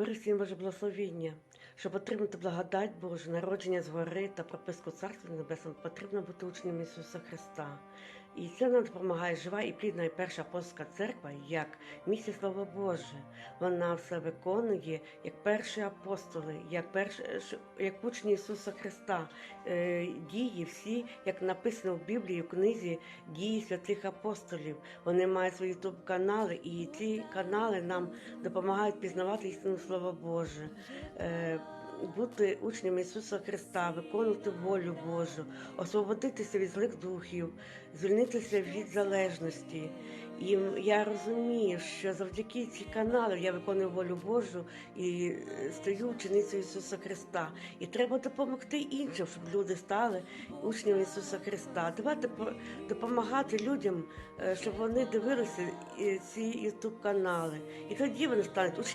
Мир всім Боже благословіння. Щоб отримати благодать Божу, народження згори та прописку Царства Небесного, потрібно бути учнем Ісуса Христа. І це нам допомагає жива і плідна і перша апостольська церква, як місія Слова Боже. Вона все виконує як перші апостоли, як перші, як учні Ісуса Христа. Е, Дії всі, як написано в Біблії, в книзі дії святих апостолів. Вони мають свої ютуб канали, і ці канали нам допомагають пізнавати істину Слова Боже. Бути учнями Ісуса Христа, виконувати волю Божу, освободитися від злих духів, звільнитися від залежності. І я розумію, що завдяки ці канали я виконую волю Божу і е, стаю ученицею Ісуса Христа. І треба допомогти іншим, щоб люди стали учнями Ісуса Христа. Давайте допомагати людям, е, щоб вони дивилися е, ці ютуб канали. І тоді вони стануть учнями.